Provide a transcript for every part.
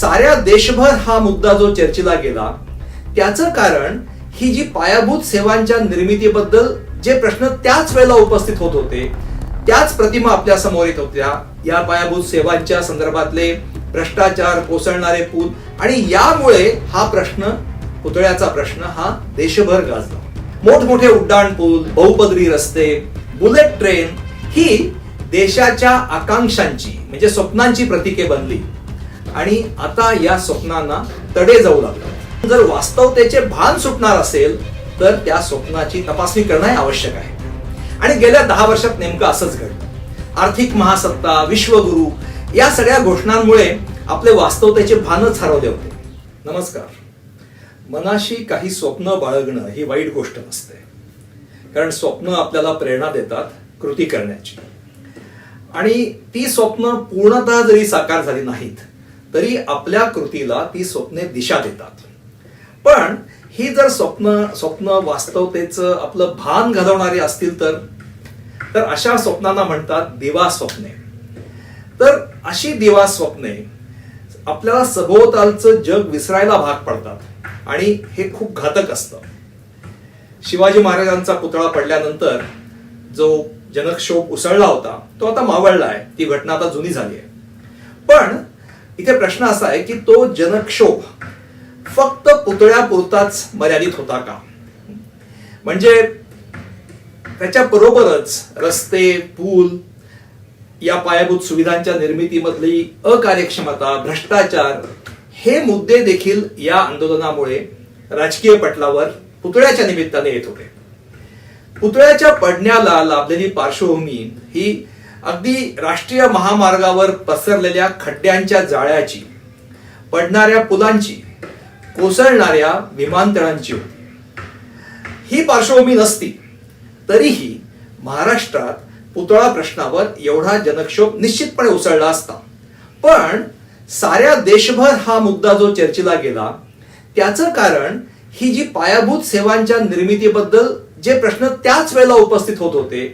साऱ्या देशभर हा मुद्दा जो चर्चेला गेला त्याचं कारण ही जी पायाभूत सेवांच्या निर्मितीबद्दल जे प्रश्न त्याच वेळेला उपस्थित होत होते त्याच प्रतिमा आपल्यासमोर येत होत्या. या पायाभूत सेवांच्या संदर्भातले भ्रष्टाचार कोसळणारे पूल आणि यामुळे हा प्रश्न पुतळ्याचा प्रश्न हा देशभर गाजला. मोठमोठे उड्डाण पूल बहुपदरी रस्ते बुलेट ट्रेन ही देशाच्या आकांक्षांची म्हणजे स्वप्नांची प्रतीके बनली. आणि आता या स्वप्नांना तडे जाऊ लागतात. जर वास्तवतेचे भान सुटणार असेल तर त्या स्वप्नाची तपासणी करणं हे आवश्यक आहे. आणि गेल्या दहा वर्षात नेमकं असंच घडलं. आर्थिक महासत्ता विश्वगुरु या सगळ्या घोषणांमुळे आपले वास्तवतेचे भानच हरवले होते. नमस्कार. मनाशी काही स्वप्न बाळगणं ही वाईट गोष्ट नसते. कारण स्वप्न आपल्याला प्रेरणा देतात कृती करण्याची. आणि ती स्वप्न पूर्णतः जरी साकार झाली नाहीत तरी आपल्या कृतीला ती स्वप्ने दिशा देतात. पण ही जर स्वप्न स्वप्न वास्तवतेचं आपलं भान घालवणारी असतील तर तर अशा स्वप्नांना म्हणतात दिवा स्वप्ने. तर अशी दिवा स्वप्ने आपल्याला सभोवतालचं जग विसरायला भाग पडतात आणि हे खूप घातक असतं. शिवाजी महाराजांचा पुतळा पडल्यानंतर जो जनक्षोभ उसळला होता तो आता मावळला आहे ती घटना आता जुनी झाली आहे. पण इथे प्रश्न असा आहे की तो जनक्षोभ फक्त पुतळ्यापुरताच मर्यादित होता का? म्हणजे त्याच्या बरोबरच रस्ते पूल या पायाभूत सुविधांच्या निर्मितीमधली अकार्यक्षमता भ्रष्टाचार हे मुद्दे देखील या आंदोलनामुळे राजकीय पटलावर पुतळ्याच्या निमित्ताने येत होते. पुतळ्याच्या पडण्याला लाभलेली पार्श्वभूमी ही अगदी राष्ट्रीय महामार्गावर पसरलेल्या खड्ड्यांच्या जाळ्याची पडणाऱ्या पुलांची कोसळणाऱ्या विमानतळांची होती. ही पार्श्वभूमी नसती तरीही महाराष्ट्रात पुतळा प्रश्नावर एवढा जनक्षोभ निश्चितपणे उसळला असता. पण साऱ्या देशभर हा मुद्दा जो चर्चेला गेला त्याचं कारण ही जी पायाभूत सेवांच्या निर्मितीबद्दल जे प्रश्न त्याच वेळेला उपस्थित होत होते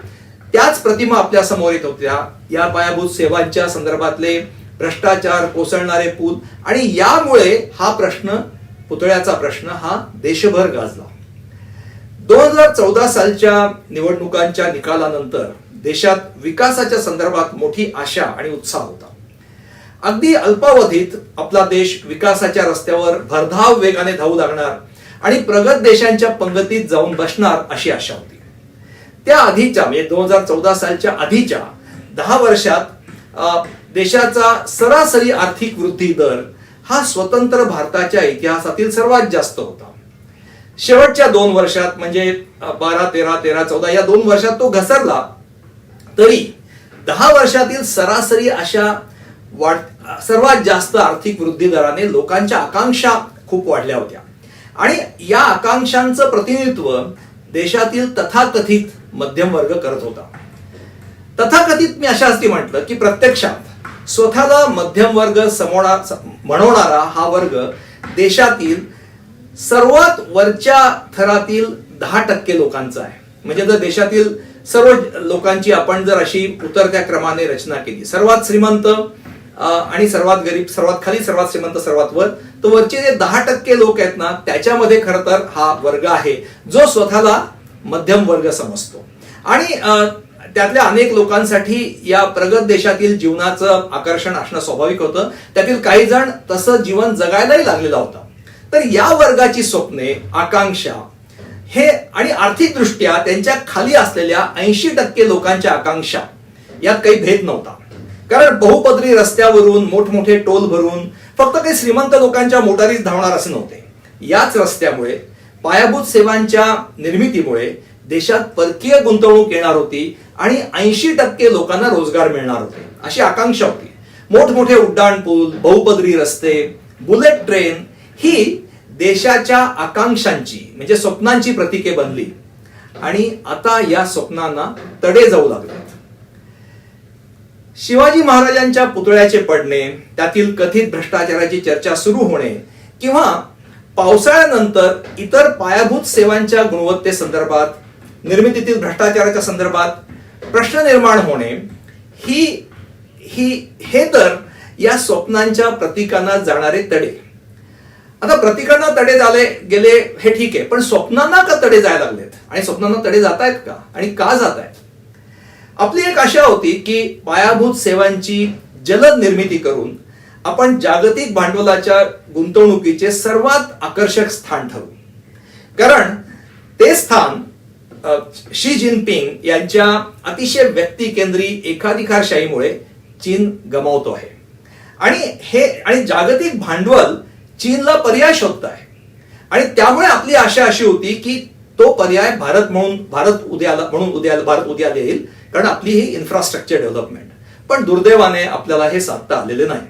त्याच प्रतिमा आपल्यासमोर येत होत्या. या पायाभूत सेवांच्या संदर्भातले भ्रष्टाचार कोसळणारे पूल आणि यामुळे हा प्रश्न पुतळ्याचा प्रश्न हा देशभर गाजला. दोन हजार चौदा सालच्या निवडणुकांच्या निकालानंतर देशात विकासाच्या संदर्भात मोठी आशा आणि उत्साह होता. अगदी अल्पावधीत आपला देश विकासाच्या रस्त्यावर भरधाव वेगाने धावू लागणार आणि प्रगत देशांच्या पंगतीत जाऊन बसणार अशी आशा होती. त्या आधीच्या म्हणजे दोन हजार चौदा सालच्या आधीच्या दहा वर्षात देशाचा सरासरी आर्थिक वृद्धी दर हा स्वतंत्र भारताच्या इतिहासातील सर्वात जास्त होता. शेवटच्या दोन वर्षात म्हणजे बारा तेरा तेरा चौदा या दोन वर्षात तो घसरला तरी दहा वर्षातील सरासरी अशा वाढ सर्वात जास्त आर्थिक वृद्धी दराने लोकांच्या आकांक्षा खूप वाढल्या होत्या. आणि या आकांक्षांचं प्रतिनिधित्व देशातील तथाकथित मध्यम वर्ग करत होता. तथाकथित मी अशा असती म्हटलं की प्रत्यक्षात स्वतःला मध्यम वर्ग समोरा म्हणवणारा हा वर्ग देशातील सर्वात वरच्या थरातील दहा टक्के लोकांचा आहे. म्हणजे जर देशातील सर्व लोकांची आपण जर अशी उतरत्या क्रमाने रचना केली सर्वात श्रीमंत आणि सर्वात गरीब सर्वात खाली सर्वात श्रीमंत सर्वात वर तर वरचे जे दहा टक्के लोक आहेत ना त्याच्यामध्ये खरं तर हा वर्ग आहे जो स्वतःला मध्यम वर्ग समजतो. आणि त्यातल्या अनेक लोकांसाठी या प्रगत देशातील जीवनाचं आकर्षण असणं स्वाभाविक होतं. त्यातील काही जण तसं जीवन जगायलाही लागलेला होता. तर या वर्गाची स्वप्ने आकांक्षा हे आणि आर्थिकदृष्ट्या त्यांच्या खाली असलेल्या ऐंशी टक्के लोकांच्या आकांक्षा यात काही भेद नव्हता. कारण बहुपदरी रस्त्यावरून मोठमोठे टोल भरून फक्त काही श्रीमंत लोकांच्या मोटारीच धावणार असे नव्हते. याच रस्त्यामुळे पायाभूत सेवांच्या निर्मितीमुळे देशात परकीय गुंतवणूक येणार होती आणि ऐंशी टक्के लोकांना रोजगार मिळणार होते. अशी आकांक्षा होती. मोठमोठे उड्डाण पूल बहुपदरी रस्ते बुलेट ट्रेन ही देशाच्या आकांक्षांची म्हणजे स्वप्नांची प्रतीके बनली. आणि आता या स्वप्नांना तडे जाऊ लागले. शिवाजी महाराजांच्या पुतळ्याचे पडणे त्यातील कथित भ्रष्टाचाराची चर्चा सुरू होणे किंवा पावसाळ्यानंतर इतर पायाभूत सेवांच्या गुणवत्तेसंदर्भात निर्मितीतील भ्रष्टाचाराच्या संदर्भात प्रश्न निर्माण होणे ही ही हे तर या स्वप्नांच्या प्रतीकांना जाणारे तडे. आता प्रतीकांना तडे झाले गेले हे ठीक आहे पण स्वप्नांना का तडे जायला लागलेत? आणि स्वप्नांना तडे जात आहेत का? आणि का जात आहेत आपली एक आशा होती की पायाभूत सेवांची जलद निर्मिती करून आपण जागतिक भांडवलाच्या गुंतवणुकीचे सर्वात आकर्षक स्थान ठरू कारण ते स्थान शी जिनपिंग यांच्या अतिशय व्यक्तिकेंद्री एकाधिकारशाहीमुळे चीन गमावतो आहे. आणि हे आणि जागतिक भांडवल चीनला पर्याय शोधत आहे आणि त्यामुळे आपली आशा अशी होती की तो पर्याय भारत म्हणून भारत उद्याला म्हणून उद्या भारत उद्या येईल कारण आपली ही इन्फ्रास्ट्रक्चर डेव्हलपमेंट पण दुर्दैवाने आपल्याला हे साधता आलेले नाही.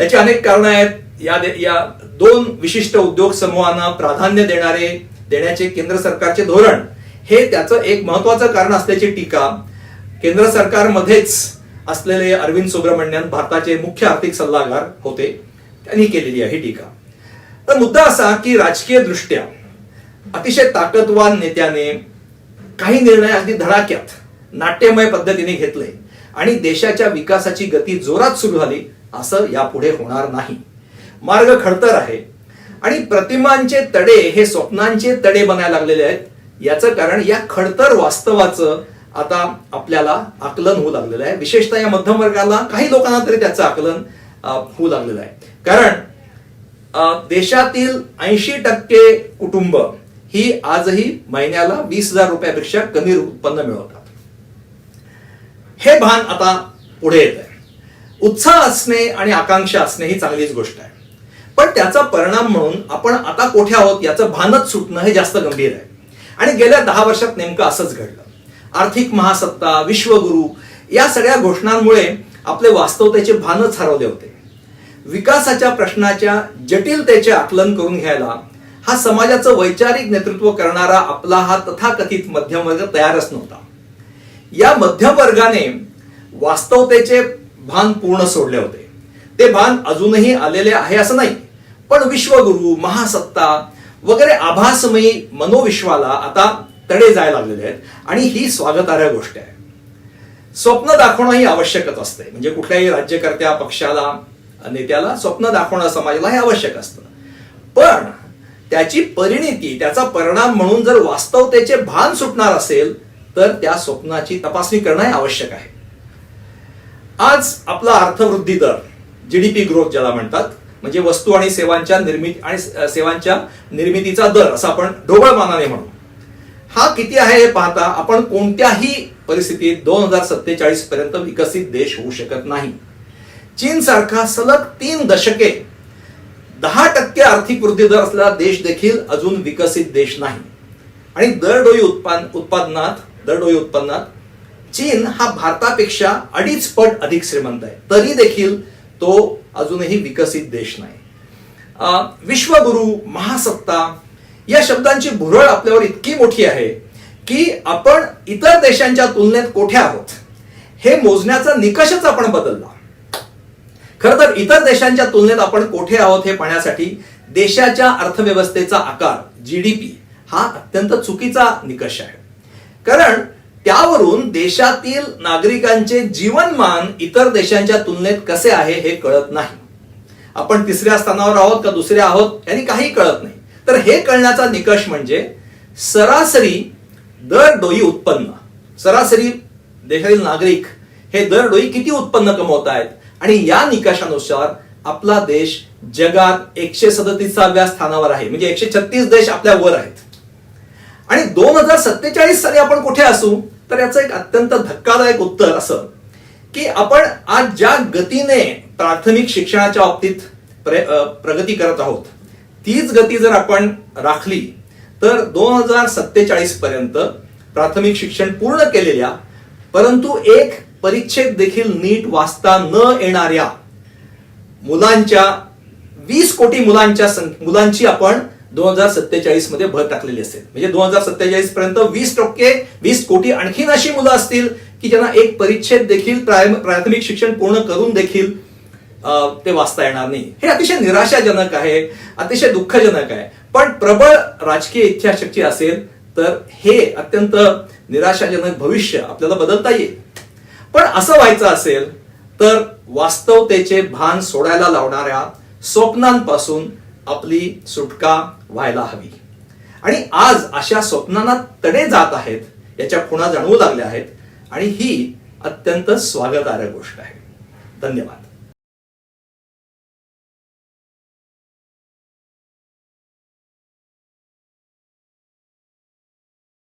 याची अनेक कारणं आहेत. या या दोन विशिष्ट उद्योग समूहांना प्राधान्य देणारे देण्याचे केंद्र सरकारचे धोरण हे त्याचं एक महत्वाचं कारण असल्याची टीका केंद्र सरकारमध्येच असलेले अरविंद सुब्रमण्यन भारताचे मुख्य आर्थिक सल्लागार होते. त्यांनी केलेली आहे ही टीका. तर मुद्दा असा की राजकीय दृष्ट्या अतिशय ताकदवान नेत्याने काही निर्णय अगदी धडाक्यात नाट्यमय पद्धतीने घेतले आणि देशाच्या विकासाची गती जोरात सुरू झाली. असं यापुढे होणार नाही. मार्ग खडतर आहे. आणि प्रतिमांचे तडे हे स्वप्नांचे तडे बनायला लागलेले आहेत. याचं कारण या खडतर वास्तवाचं आता आपल्याला आकलन होऊ लागलेलं आहे. विशेषतः या मध्यम वर्गाला काही लोकांना तरी त्याचं आकलन होऊ लागलेलं आहे. कारण देशातील ऐंशी टक्के कुटुंब ही आजही महिन्याला वीस हजार रुपयापेक्षा कमी उत्पन्न मिळवतात. हे भान आता पुढे येत आहे उत्साह असणे आणि आकांक्षा असणे ही चांगलीच गोष्ट आहे. पण त्याचा परिणाम म्हणून आपण आता कोठे आहोत याचं भानच सुटणं हे जास्त गंभीर आहे. आणि गेल्या दहा वर्षात नेमकं असंच घडलं. आर्थिक महासत्ता विश्वगुरु या सगळ्या घोषणांमुळे आपले वास्तवतेचे भानच हरवले होते. विकासाच्या प्रश्नाच्या जटिलतेचे आकलन करून घ्यायला हा समाजाचं वैचारिक नेतृत्व करणारा आपला हा तथाकथित मध्यम वर्ग तयारच नव्हता. या मध्यम वर्गाने वास्तवतेचे भान पूर्ण सोडले होते. ते भान अजूनही आलेले आहे असं नाही पण विश्वगुरु महासत्ता वगैरे आभासमयी मनोविश्वाला आता तडे जायला लागलेले आहेत आणि ही स्वागतार्ह गोष्ट आहे. स्वप्न दाखवणं ही आवश्यकच असते. म्हणजे कुठल्याही राज्यकर्त्या पक्षाला नेत्याला स्वप्न दाखवणं समाजाला हे आवश्यक असतं. पण त्याची परिणिती त्याचा परिणाम म्हणून जर वास्तवतेचे भान सुटणार असेल तर त्या स्वप्नाची तपासणी करणं हे आवश्यक आहे. आज आपला अर्थवृद्धी दर जीडीपी ग्रोथ ज्याला म्हणतात म्हणजे वस्तू आणि सेवांच्या निर्मिती आणि सेवांच्या निर्मितीचा दर असं आपण ढोबळ मानाने म्हणू. हा किती आहे हे पाहता आपण कोणत्याही परिस्थितीत दोन हजार सत्तेचाळीस पर्यंत विकसित देश होऊ शकत नाही. चीन सारखा सलग तीन दशके दहा टक्के आर्थिक वृद्धी दर असलेला देश देखील अजून विकसित देश नाही. आणि दरडोई उत्पादन उत्पादनात दरडोई उत्पन्नात चीन हा भारतापेक्षा अडीच पट अधिक श्रीमंत आहे. तरी देखील तो अजूनही विकसित देश नाही. विश्वगुरु महासत्ता या शब्दांची भुरळ आपल्यावर इतकी मोठी आहे की आपण इतर देशांच्या तुलनेत कोठे आहोत? हे मोजण्याचा निकषच आपण बदलला. खर तर इतर देशांच्या तुलनेत आपण कोठे आहोत हे पाहण्यासाठी देशाच्या अर्थव्यवस्थेचा आकार जीडीपी हा अत्यंत चुकीचा निकष आहे. कारण त्यावरून देशातील नागरिकांचे जीवनमान इतर देशांच्या तुलनेत कसे आहे हे कळत नाही. आपण तिसऱ्या स्थानावर आहोत का दुसऱ्या आहोत यांनी काही कळत नाही. तर हे कळण्याचा निकष म्हणजे सरासरी दर डोई उत्पन्न. सरासरी देशातील नागरिक हे दरडोई किती उत्पन्न कमवत आहेत आणि या निकषानुसार आपला देश जगात एकशे सदतीसाव्या स्थानावर आहे. म्हणजे एकशे छत्तीस देश आपल्या वर आहेत. आणि दोन हजार सत्तेचाळीस साली आपण कुठे असू तर याचं एक अत्यंत धक्कादायक उत्तर असं की आपण आज ज्या गतीने प्राथमिक शिक्षणाच्या बाबतीत प्रगती करत आहोत तीच गती जर आपण राखली तर दोन हजार सत्तेचाळीस पर्यंत प्राथमिक शिक्षण पूर्ण केलेल्या परंतु एक परीक्षेत देखील नीट वाचता न येणाऱ्या मुलांच्या वीस कोटी मुलांच्या मुलांची आपण दोन हजार सत्तेचाळीसमध्ये भर टाकलेली असेल. म्हणजे दोन हजार सत्तेचाळीस पर्यंत वीस टक्के वीस कोटी आणखीन अशी मुलं असतील की ज्यांना एक परिच्छेद देखील प्राथमिक शिक्षण पूर्ण करून देखील ते वाचता येणार नाही. हे अतिशय निराशाजनक आहे अतिशय दुःखजनक आहे. पण प्रबळ राजकीय इच्छाशक्ती असेल तर हे अत्यंत निराशाजनक भविष्य आपल्याला बदलता येईल. पण असं व्हायचं असेल तर वास्तवतेचे भान सोडायला लावणाऱ्या स्वप्नांपासून आपली सुटका व्हायला हवी. आणि आज अशा स्वप्नांना तडे जात आहेत याच्या खुणा जाणवू लागल्या आहेत आणि ही अत्यंत स्वागतार्ह गोष्ट आहे. धन्यवाद.